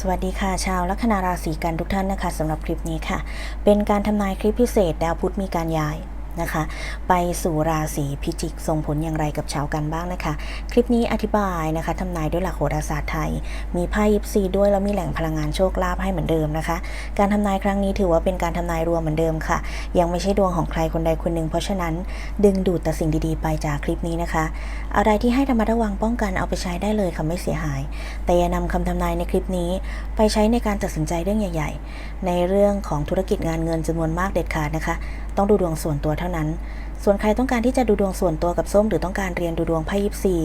สวัสดีค่ะ ชาวลัคนาราศีกันทุกท่านนะคะสำหรับคลิปนี้ค่ะ เป็นการทำนายคลิปพิเศษดาวพุธมีการย้าย นะคะ ไปสู่ราศีพิจิกส่งผลอย่างไรกับชาวกันบ้างนะคะ คลิปนี้อธิบายนะคะทำนายด้วยหลักโหราศาสตร์ไทย มีไพ่ยิปซีด้วยแล้วมีแหล่งพลังงานโชคลาภให้เหมือนเดิมนะคะ การทำนายครั้งนี้ถือว่าเป็นการทำนายรวมเหมือนเดิมค่ะ ยังไม่ใช่ดวงของใครคนใดคนหนึ่ง เพราะฉะนั้นดึงดูดแต่สิ่งดีๆ ไปจากคลิปนี้นะคะ อะไรที่ให้ระมัดระวังป้องกันเอาไปใช้ได้เลยค่ะไม่เสียหาย แต่อย่านำคำทำนายในคลิปนี้ ไปใช้ในการตัดสินใจเรื่องใหญ่ ๆ ในเรื่องของธุรกิจงานเงินจำนวนมากเด็ดขาดนะคะ ต้องดูดวงส่วนตัวเท่านั้น ส่วนใครต้องการที่จะดูดวงส่วนตัวกับส้ม หรือต้องการเรียนดูดวงไพ่ยิปซี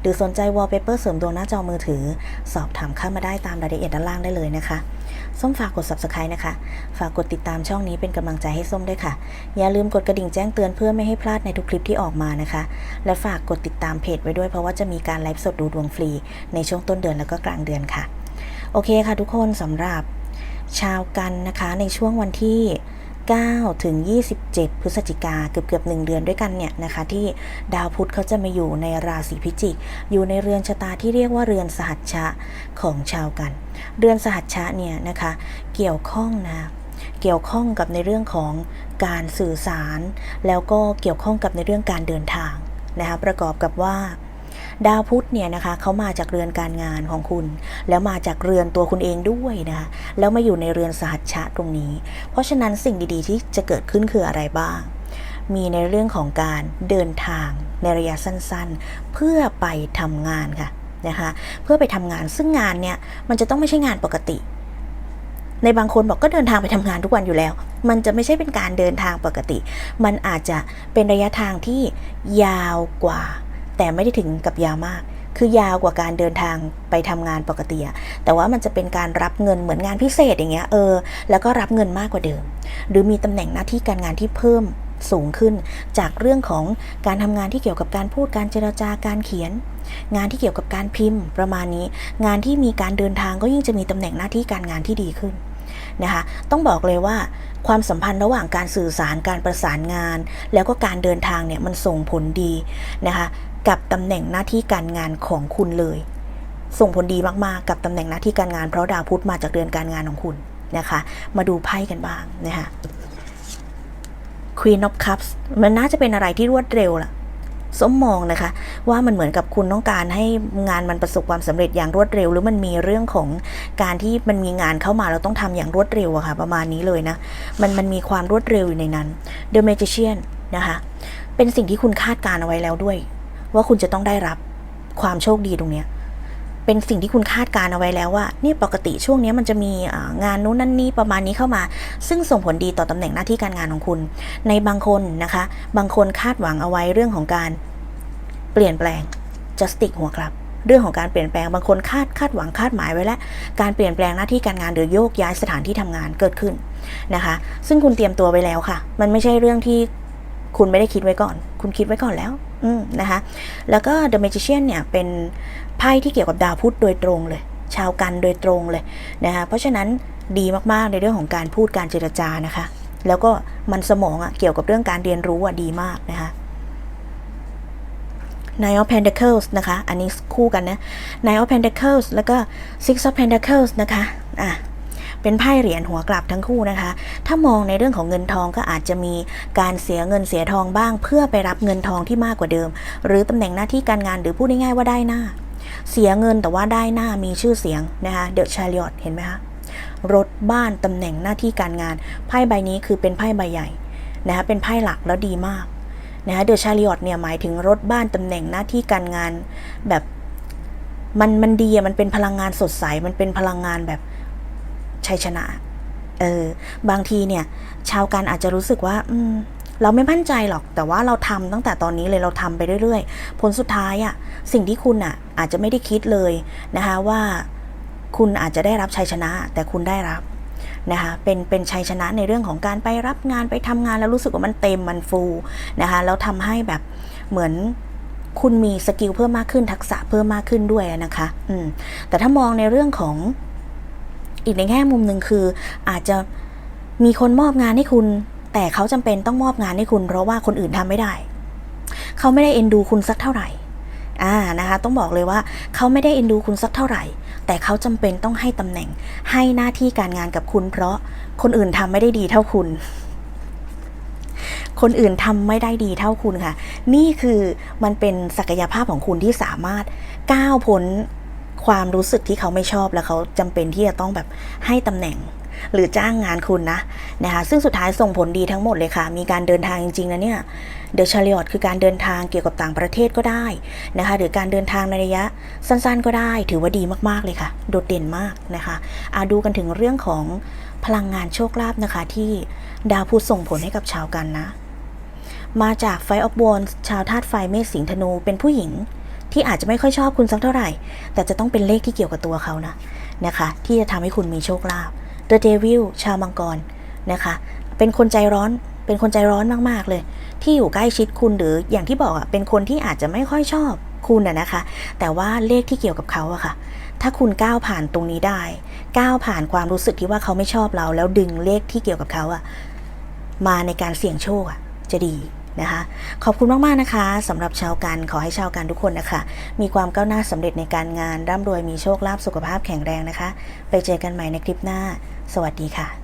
หรือสนใจวอลเปเปอร์เสริมดวงหน้าจอมือถือ สอบถามเข้ามาได้ตามรายละเอียดด้านล่างได้เลยนะคะ ส้มฝากกด subscribe นะคะ ฝากกดติดตามช่องนี้เป็นกำลังใจให้ส้มด้วยค่ะ อย่าลืมกดกระดิ่งแจ้งเตือนเพื่อไม่ให้พลาดในทุกคลิปที่ออกมานะคะ และฝากกดติดตามเพจไว้ด้วยเพราะว่าจะมีการไลฟ์สดดูดวงฟรี ในช่วงต้นเดือนแล้วก็กลางเดือนค่ะ โอเคค่ะ ทุกคนสำหรับชาวกันนะคะในช่วงวันที่ 9 ถึง 27 พฤศจิกาเกือบเกือบหนึ่งเดือนด้วยกันเนี่ยนะคะ ที่ดาวพุธเขาจะมาอยู่ในราศีพิจิก อยู่ในเรือนชะตาที่เรียกว่าเรือนสหัชชะของชาวกัน เรือนสหัชชะเนี่ยนะคะ เกี่ยวข้องนะเกี่ยวข้องกับในเรื่องของการสื่อสาร แล้วก็เกี่ยวข้องกับในเรื่องการเดินทางนะคะประกอบกับว่า ดาวพุธเนี่ยนะคะเขามาจากเรือนการงานของคุณ แล้วมาจากเรือนตัวคุณเองด้วยนะคะแล้วมาอยู่ในเรือนสหัชชะตรงนี้ เพราะฉะนั้นสิ่งดีๆที่จะเกิดขึ้นคืออะไรบ้าง มีในเรื่องของการเดินทางในระยะสั้นๆ เพื่อไปทำงานค่ะนะคะเพื่อไปทำงานซึ่งงานเนี่ยมันจะต้องไม่ใช่งานปกติในบางคนบอกก็เดินทางไปทำงานทุกวันอยู่แล้ว มันจะไม่ใช่เป็นการเดินทางปกติ มันอาจจะเป็นระยะทางที่ยาวกว่า แต่ไม่ได้ถึงกับยาวมาก คือยาวกว่าการเดินทางไปทำงานปกติอะแต่ว่ามันจะเป็นการรับเงินเหมือนงานพิเศษอย่างเงี้ยเออแล้วก็รับเงินมากกว่าเดิม หรือมีตำแหน่งหน้าที่การงานที่เพิ่มสูงขึ้นจากเรื่องของการทำงานที่เกี่ยวกับการพูดการเจรจาการเขียน งานที่เกี่ยวกับการพิมพ์ประมาณนี้ งานที่มีการเดินทางก็ยิ่งจะมีตำแหน่งหน้าที่การงานที่ดีขึ้นนะคะ ต้องบอกเลยว่าความสัมพันธ์ระหว่างการสื่อสารการประสานงาน แล้วก็การเดินทางเนี่ยมันส่งผลดีนะคะ กับตำแหน่งหน้าที่การงานของคุณเลย ส่งผลดีมากๆ กับตำแหน่งหน้าที่การงานเพราะดาวพุธมาจากเดือนการงานของคุณนะคะ มาดูไพ่กันบ้างนะคะ Queen of Cups มันน่าจะเป็นอะไรที่รวดเร็วล่ะสมมองนะคะ ว่ามันเหมือนกับคุณต้องการให้งานมันประสบความสำเร็จอย่างรวดเร็ว หรือมันมีเรื่องของการที่มันมีงานเข้ามาเราต้องทำอย่างรวดเร็วอะค่ะ ประมาณนี้เลยนะ มันมันมีความรวดเร็วอยู่ในนั้น The Magician นะคะ เป็นสิ่งที่คุณคาดการเอาไว้แล้วด้วย ว่าคุณจะต้องได้รับความโชคดีตรงเนี้ยเป็นสิ่งที่คุณคาดการเอาไว้แล้วว่าเนี่ยปกติช่วงนี้มันจะมีงานนู้นนั่นนี่ประมาณนี้เข้ามา ซึ่งส่งผลดีต่อตำแหน่งหน้าที่การงานของคุณ ในบางคนนะคะ บางคนคาดหวังเอาไว้เรื่องของการเปลี่ยนแปลง justice หัวครับ เรื่องของการเปลี่ยนแปลงบางคนคาดคาดหวังคาดหมายไว้แล้ว การเปลี่ยนแปลงหน้าที่การงานหรือโยกย้ายสถานที่ทำงานเกิดขึ้นนะคะ ซึ่งคุณเตรียมตัวไว้แล้วค่ะ มันไม่ใช่เรื่องที่คุณไม่ได้คิดไว้ก่อน คุณคิดไว้ก่อนแล้ว นะคะ แล้วก็ The Magician เนี่ย เป็นไพ่ที่เกี่ยวกับดาวพุธโดยตรงเลย ชาวกันโดยตรงเลยนะคะ เพราะฉะนั้นดีมากๆในเรื่องของการพูดการเจรจานะคะ แล้วก็มันสมองอะเกี่ยวกับเรื่องการเรียนรู้อะดีมากนะคะ Nine of Pentacles นะคะ อันนี้คู่กันนะ Nine of Pentacles แล้วก็ Six of Pentacles นะคะ อะ เป็นไพ่เหรียญหัวกลับทั้งคู่นะคะ ถ้ามองในเรื่องของเงินทองก็อาจจะมีการเสียเงินเสียทองบ้าง เพื่อไปรับเงินทองที่มากกว่าเดิม หรือตำแหน่งหน้าที่การงานหรือพูดง่ายๆว่าได้หน้า เสียเงินแต่ว่าได้หน้ามีชื่อเสียงนะคะเดอะชาริอตเห็นไหมคะรถบ้านตำแหน่งหน้าที่การงานไพ่ใบนี้คือเป็นไพ่ใบใหญ่นะคะเป็นไพ่หลักแล้วดีมากนะคะเดอะชาริอตเนี่ยหมายถึงรถบ้านตำแหน่งหน้าที่การงานแบบมันมันดีอะมันเป็นพลังงานสดใส มันเป็นพลังงานแบบ ชัยชนะ เออ บางทีเนี่ย ชาวกันอาจจะรู้สึกว่า อืม เราไม่มั่นใจหรอก แต่ว่าเราทำตั้งแต่ตอนนี้เลยเราทำไปเรื่อยๆ ผลสุดท้ายอะสิ่งที่คุณอะอาจจะไม่ได้คิดเลยนะคะว่าคุณอาจจะได้รับชัยชนะ แต่คุณได้รับนะคะเป็นเป็นชัยชนะในเรื่องของการไปรับงานไปทำงานแล้วรู้สึกว่ามันเต็มมันฟูนะคะแล้วทำให้แบบเหมือนคุณมีสกิลเพิ่มมากขึ้นทักษะเพิ่มมากขึ้นด้วยนะคะอืมแต่ถ้ามองในเรื่องของ อีกในแง่มุมหนึ่งคือ อาจจะมีคนมอบงานให้คุณ แต่เขาจำเป็นต้องมอบงานให้คุณ เพราะว่าคนอื่นทำไม่ได้ เขาไม่ได้เอ็นดูคุณสักเท่าไหร่อ่านะคะต้องบอกเลยว่าเขาไม่ได้เอ็นดูคุณสักเท่าไหร่ แต่เขาจำเป็นต้องให้ตำแหน่งให้หน้าที่การงานกับคุณ เพราะคนอื่นทำไม่ได้ดีเท่าคุณ คนอื่นทำไม่ได้ดีเท่าคุณค่ะ นี่คือมันเป็นศักยภาพของคุณที่สามารถก้าวพ้น ความรู้สึกที่เขาไม่ชอบแล้วเขาจำเป็นที่จะต้องแบบให้ตำแหน่งหรือจ้างงานคุณนะนะคะซึ่งสุดท้ายส่งผลดีทั้งหมดเลยค่ะ มีการเดินทางจริงๆนะเนี่ยเดอะชาริออตคือการเดินทางเกี่ยวกับต่างประเทศก็ได้นะคะหรือการเดินทางในระยะสั้นๆก็ได้ ถือว่าดีมากๆเลยค่ะ โดดเด่นมากนะคะอาดูกันถึงเรื่องของพลังงานโชคลาภนะคะ ที่ดาวพุธส่งผลให้กับชาวกันนะ มาจากไฟออฟบอลชาวธาตุไฟเมษสิงธนูเป็นผู้หญิง ที่อาจจะไม่ค่อยชอบคุณสักเท่าไหร่ แต่จะต้องเป็นเลขที่เกี่ยวกับตัวเขานะนะคะ ที่จะทำให้คุณมีโชคลาภ The Devil ชาวมังกรนะคะ เป็นคนใจร้อนเป็นคนใจร้อนมากๆเลย ที่อยู่ใกล้ชิดคุณหรืออย่างที่บอกอะเป็นคนที่อาจจะไม่ค่อยชอบคุณอะนะคะ แต่ว่าเลขที่เกี่ยวกับเขาอะค่ะ ถ้าคุณก้าวผ่านตรงนี้ได้ก้าวผ่านความรู้สึกที่ว่าเขาไม่ชอบเรา แล้วดึงเลขที่เกี่ยวกับเขาอะมาในการเสี่ยงโชคอะจะดี นะคะ ขอบคุณมากๆนะคะสำหรับชาวกันขอให้ชาวกันทุกคนนะคะ มีความก้าวหน้าสำเร็จในการงานร่ำรวยมีโชคลาภสุขภาพแข็งแรงนะคะ ไปเจอกันใหม่ในคลิปหน้า สวัสดีค่ะ